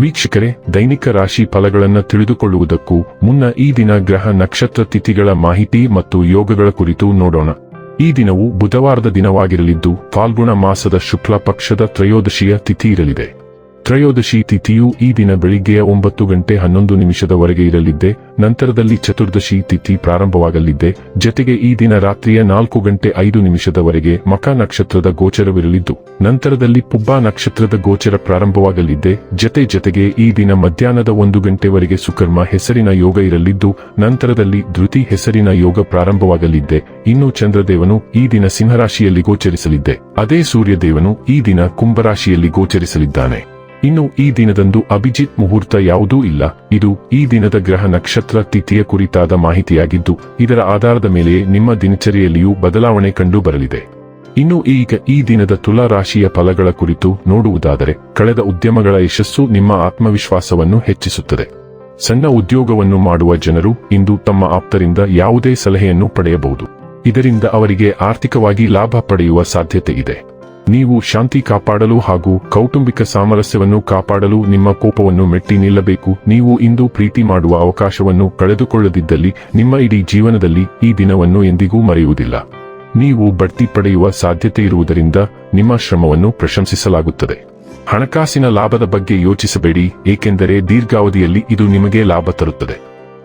ವೀಕ್ಷಕರೇ, ದೈನಿಕ ರಾಶಿ ಫಲಗಳನ್ನು ತಿಳಿದುಕೊಳ್ಳುವುದಕ್ಕೂ ಮುನ್ನ ಈ ದಿನ ಗ್ರಹ ನಕ್ಷತ್ರ ತಿಥಿಗಳ ಮಾಹಿತಿ ಮತ್ತು ಯೋಗಗಳ ಕುರಿತು ನೋಡೋಣ. ಈ ದಿನವು ಬುಧವಾರದ ದಿನವಾಗಿರಲಿದ್ದು, ಫಾಲ್ಗುಣ ಮಾಸದ ಶುಕ್ಲ ಪಕ್ಷದ ತ್ರಯೋದಶಿಯ ತಿಥಿ ಇರಲಿದೆ. ತ್ರಯೋದಶಿ ತಿಥಿಯು ಈ ದಿನ ಬೆಳಿಗ್ಗೆಯ ಒಂಬತ್ತು ಗಂಟೆ ಹನ್ನೊಂದು ನಿಮಿಷದವರೆಗೆ ಇರಲಿದ್ದೆ, ನಂತರದಲ್ಲಿ ಚತುರ್ದಶಿ ತಿಥಿ ಪ್ರಾರಂಭವಾಗಲಿದ್ದೆ, ಜತೆಗೆ ಈ ದಿನ ರಾತ್ರಿಯ ನಾಲ್ಕು ಗಂಟೆ ಐದು ನಿಮಿಷದವರೆಗೆ ಮಕ ನಕ್ಷತ್ರದ ಗೋಚರವಿರಲಿದ್ದು, ನಂತರದಲ್ಲಿ ಪುಬ್ಬಾ ನಕ್ಷತ್ರದ ಗೋಚರ ಪ್ರಾರಂಭವಾಗಲಿದ್ದೆ, ಜತೆ ಜತೆಗೆ ಈ ದಿನ ಮಧ್ಯಾಹ್ನದ ಒಂದು ಗಂಟೆವರೆಗೆ ಸುಕರ್ಮ ಹೆಸರಿನ ಯೋಗ ಇರಲಿದ್ದು, ನಂತರದಲ್ಲಿ ಧೃತಿ ಹೆಸರಿನ ಯೋಗ ಪ್ರಾರಂಭವಾಗಲಿದ್ದೆ, ಇನ್ನು ಚಂದ್ರದೇವನು ಈ ದಿನ ಸಿಂಹರಾಶಿಯಲ್ಲಿ ಗೋಚರಿಸಲಿದ್ದೆ, ಅದೇ ಸೂರ್ಯದೇವನು ಈ ದಿನ ಕುಂಭರಾಶಿಯಲ್ಲಿ ಗೋಚರಿಸಲಿದ್ದಾನೆ. ಇನ್ನು ಈ ದಿನದಂದು ಅಭಿಜಿತ್ ಮುಹೂರ್ತ ಯಾವುದೂ ಇಲ್ಲ. ಇದು ಈ ದಿನದ ಗ್ರಹ ನಕ್ಷತ್ರ ತಿಥಿಯ ಕುರಿತಾದ ಮಾಹಿತಿಯಾಗಿದ್ದು, ಇದರ ಆಧಾರದ ಮೇಲೆ ನಿಮ್ಮ ದಿನಚರಿಯಲ್ಲಿಯೂ ಬದಲಾವಣೆ ಕಂಡು ಬರಲಿದೆ. ಇನ್ನು ಈಗ ಈ ದಿನದ ತುಲಾ ರಾಶಿಯ ಫಲಗಳ ಕುರಿತು ನೋಡುವುದಾದರೆ, ಕಳೆದ ಉದ್ಯಮಗಳ ಯಶಸ್ಸು ನಿಮ್ಮ ಆತ್ಮವಿಶ್ವಾಸವನ್ನು ಹೆಚ್ಚಿಸುತ್ತದೆ. ಸಣ್ಣ ಉದ್ಯೋಗವನ್ನು ಮಾಡುವ ಜನರು ಇಂದು ತಮ್ಮ ಆಪ್ತರಿಂದ ಯಾವುದೇ ಸಲಹೆಯನ್ನು ಪಡೆಯಬಹುದು. ಇದರಿಂದ ಅವರಿಗೆ ಆರ್ಥಿಕವಾಗಿ ಲಾಭ ಪಡೆಯುವ ಸಾಧ್ಯತೆ ಇದೆ. ನೀವು ಶಾಂತಿ ಕಾಪಾಡಲು ಹಾಗೂ ಕೌಟುಂಬಿಕ ಸಾಮರಸ್ಯವನ್ನು ಕಾಪಾಡಲು ನಿಮ್ಮ ಕೋಪವನ್ನು ಮೆಟ್ಟಿ ನಿಲ್ಲಬೇಕು. ನೀವು ಇಂದು ಪ್ರೀತಿ ಮಾಡುವ ಅವಕಾಶವನ್ನು ಕಳೆದುಕೊಳ್ಳದಿದ್ದಲ್ಲಿ ನಿಮ್ಮ ಇಡೀ ಜೀವನದಲ್ಲಿ ಈ ದಿನವನ್ನು ಎಂದಿಗೂ ಮರೆಯುವುದಿಲ್ಲ. ನೀವು ಬಡ್ತಿ ಪಡೆಯುವ ಸಾಧ್ಯತೆ ಇರುವುದರಿಂದ ನಿಮ್ಮ ಶ್ರಮವನ್ನು ಪ್ರಶಂಸಿಸಲಾಗುತ್ತದೆ. ಹಣಕಾಸಿನ ಲಾಭದ ಬಗ್ಗೆ ಯೋಚಿಸಬೇಡಿ, ಏಕೆಂದರೆ ದೀರ್ಘಾವಧಿಯಲ್ಲಿ ಇದು ನಿಮಗೆ ಲಾಭ ತರುತ್ತದೆ.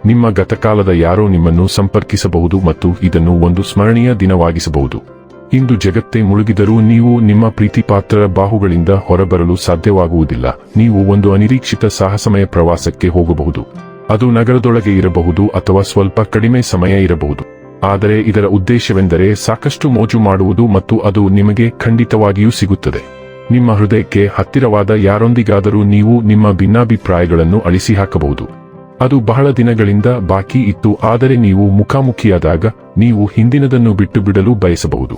ನಿಮ್ಮ ಗತಕಾಲದ ಯಾರೋ ನಿಮ್ಮನ್ನು ಸಂಪರ್ಕಿಸಬಹುದು ಮತ್ತು ಇದನ್ನು ಒಂದು ಸ್ಮರಣೀಯ ದಿನವಾಗಿಸಬಹುದು. ಇಂದು ಜಗತ್ತೇ ಮುಳುಗಿದರೂ ನೀವು ನಿಮ್ಮ ಪ್ರೀತಿಪಾತ್ರರ ಬಾಹುಗಳಿಂದ ಹೊರಬರಲು ಸಾಧ್ಯವಾಗುವುದಿಲ್ಲ. ನೀವು ಒಂದು ಅನಿರೀಕ್ಷಿತ ಸಾಹಸಮಯ ಪ್ರವಾಸಕ್ಕೆ ಹೋಗಬಹುದು. ಅದು ನಗರದೊಳಗೆ ಇರಬಹುದು ಅಥವಾ ಸ್ವಲ್ಪ ಕಡಿಮೆ ಸಮಯ ಇರಬಹುದು. ಆದರೆ ಇದರ ಉದ್ದೇಶವೆಂದರೆ ಸಾಕಷ್ಟು ಮೋಜು ಮಾಡುವುದು ಮತ್ತು ಅದು ನಿಮಗೆ ಖಂಡಿತವಾಗಿಯೂ ಸಿಗುತ್ತದೆ. ನಿಮ್ಮ ಹೃದಯಕ್ಕೆ ಹತ್ತಿರವಾದ ಯಾರೊಂದಿಗಾದರೂ ನೀವು ನಿಮ್ಮ ಭಿನ್ನಾಭಿಪ್ರಾಯಗಳನ್ನು ಅಳಿಸಿ ಹಾಕಬಹುದು ಅದು ಬಹಳ ದಿನಗಳಿಂದ ಬಾಕಿ ಇತ್ತು, ಆದರೆ ನೀವು ಮುಖಾಮುಖಿಯಾದಾಗ ನೀವು ಹಿಂದಿನದನ್ನು ಬಿಟ್ಟು ಬಿಡಲು ಬಯಸಬಹುದು.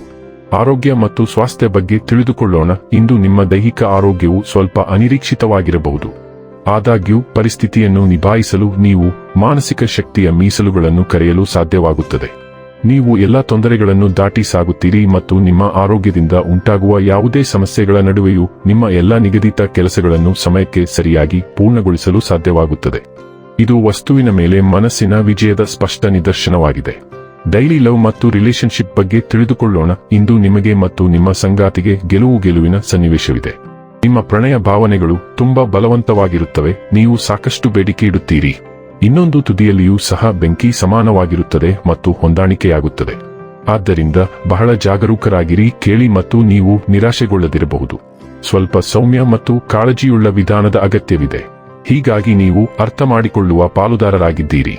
ಆರೋಗ್ಯ ಮತ್ತು ಸ್ವಾಸ್ಥ್ಯ ಬಗ್ಗೆ ತಿಳಿದುಕೊಳ್ಳೋಣ. ಇಂದು ನಿಮ್ಮ ದೈಹಿಕ ಆರೋಗ್ಯವು ಸ್ವಲ್ಪ ಅನಿರೀಕ್ಷಿತವಾಗಿರಬಹುದು. ಆದಾಗ್ಯೂ, ಪರಿಸ್ಥಿತಿಯನ್ನು ನಿಭಾಯಿಸಲು ನೀವು ಮಾನಸಿಕ ಶಕ್ತಿಯ ಮೀಸಲುಗಳನ್ನು ಕರೆಯಲು ಸಾಧ್ಯವಾಗುತ್ತದೆ. ನೀವು ಎಲ್ಲ ತೊಂದರೆಗಳನ್ನು ದಾಟಿ ಸಾಗುತ್ತೀರಿ ಮತ್ತು ನಿಮ್ಮ ಆರೋಗ್ಯದಿಂದ ಉಂಟಾಗುವ ಯಾವುದೇ ಸಮಸ್ಯೆಗಳ ನಡುವೆಯೂ ನಿಮ್ಮ ಎಲ್ಲ ನಿಗದಿತ ಕೆಲಸಗಳನ್ನು ಸಮಯಕ್ಕೆ ಸರಿಯಾಗಿ ಪೂರ್ಣಗೊಳಿಸಲು ಸಾಧ್ಯವಾಗುತ್ತದೆ. ಇದು ವಸ್ತುವಿನ ಮೇಲೆ ಮನಸ್ಸಿನ ವಿಜಯದ ಸ್ಪಷ್ಟ ನಿದರ್ಶನವಾಗಿದೆ. ಡೈಲಿ ಲವ್ ಮತ್ತು ರಿಲೇಶನ್ಶಿಪ್ ಬಗ್ಗೆ ತಿಳಿದುಕೊಳ್ಳೋಣ. ಇಂದು ನಿಮಗೆ ಮತ್ತು ನಿಮ್ಮ ಸಂಗಾತಿಗೆ ಗೆಲುವು ಗೆಲುವಿನ ಸನ್ನಿವೇಶವಿದೆ. ನಿಮ್ಮ ಪ್ರಣಯ ಭಾವನೆಗಳು ತುಂಬಾ ಬಲವಂತವಾಗಿರುತ್ತವೆ. ನೀವು ಸಾಕಷ್ಟು ಬೇಡಿಕೆ ಇಡುತ್ತೀರಿ. ಇನ್ನೊಂದು ತುದಿಯಲ್ಲಿಯೂ ಸಹ ಬೆಂಕಿ ಸಮಾನವಾಗಿರುತ್ತದೆ ಮತ್ತು ಹೊಂದಾಣಿಕೆಯಾಗುತ್ತದೆ. ಆದ್ದರಿಂದ ಬಹಳ ಜಾಗರೂಕರಾಗಿರಿ, ಕೇಳಿ ಮತ್ತು ನೀವು ನಿರಾಶೆಗೊಳ್ಳದಿರಬಹುದು. ಸ್ವಲ್ಪ ಸೌಮ್ಯ ಮತ್ತು ಕಾಳಜಿಯುಳ್ಳ ವಿಧಾನದ ಅಗತ್ಯವಿದೆ. ಹೀಗಾಗಿ ನೀವು ಅರ್ಥ ಮಾಡಿಕೊಳ್ಳುವ ಪಾಲುದಾರರಾಗಿದ್ದೀರಿ.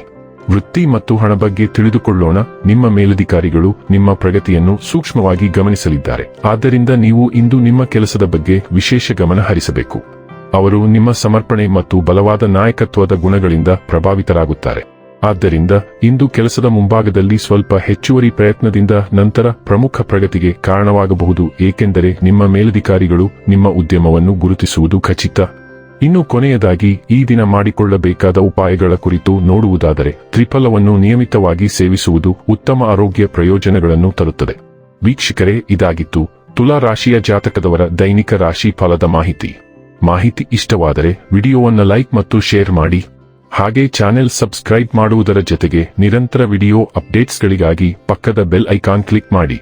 ವೃತ್ತಿ ಮತ್ತು ಹಣ ಬಗ್ಗೆ ತಿಳಿದುಕೊಳ್ಳೋಣ. ನಿಮ್ಮ ಮೇಲಧಿಕಾರಿಗಳು ನಿಮ್ಮ ಪ್ರಗತಿಯನ್ನು ಸೂಕ್ಷ್ಮವಾಗಿ ಗಮನಿಸಲಿದ್ದಾರೆ. ಆದ್ದರಿಂದ ನೀವು ಇಂದು ನಿಮ್ಮ ಕೆಲಸದ ಬಗ್ಗೆ ವಿಶೇಷ ಗಮನ ಹರಿಸಬೇಕು. ಅವರು ನಿಮ್ಮ ಸಮರ್ಪಣೆ ಮತ್ತು ಬಲವಾದ ನಾಯಕತ್ವದ ಗುಣಗಳಿಂದ ಪ್ರಭಾವಿತರಾಗುತ್ತಾರೆ. ಆದ್ದರಿಂದ ಇಂದು ಕೆಲಸದ ಮುಂಭಾಗದಲ್ಲಿ ಸ್ವಲ್ಪ ಹೆಚ್ಚುವರಿ ಪ್ರಯತ್ನದಿಂದ ನಂತರ ಪ್ರಮುಖ ಪ್ರಗತಿಗೆ ಕಾರಣವಾಗಬಹುದು. ಏಕೆಂದರೆ ನಿಮ್ಮ ಮೇಲಧಿಕಾರಿಗಳು ನಿಮ್ಮ ಉದ್ಯಮವನ್ನು ಗುರುತಿಸುವುದು ಖಚಿತ. ಇನ್ನು ಕೊನೆಯದಾಗಿ ಈ ದಿನ ಮಾಡಿಕೊಳ್ಳಬೇಕಾದ ಉಪಾಯಗಳ ಕುರಿತು ನೋಡುವುದಾದರೆ ತ್ರಿಫಲವನ್ನು ನಿಯಮಿತವಾಗಿ ಸೇವಿಸುವುದು ಉತ್ತಮ ಆರೋಗ್ಯ ಪ್ರಯೋಜನಗಳನ್ನು ತರುತ್ತದೆ. ವೀಕ್ಷಕರೇ, ಇದಾಗಿತ್ತು ತುಲಾ ರಾಶಿಯ ಜಾತಕದವರ ದೈನಿಕ ರಾಶಿ ಫಲದ ಮಾಹಿತಿ. ಮಾಹಿತಿ ಇಷ್ಟವಾದರೆ ವಿಡಿಯೋವನ್ನು ಲೈಕ್ ಮತ್ತು ಶೇರ್ ಮಾಡಿ. ಹಾಗೆ ಚಾನೆಲ್ ಸಬ್ಸ್ಕ್ರೈಬ್ ಮಾಡುವುದರ ಜೊತೆಗೆ ನಿರಂತರ ವಿಡಿಯೋ ಅಪ್ಡೇಟ್ಸ್ಗಳಿಗಾಗಿ ಪಕ್ಕದ ಬೆಲ್ ಐಕಾನ್ ಕ್ಲಿಕ್ ಮಾಡಿ.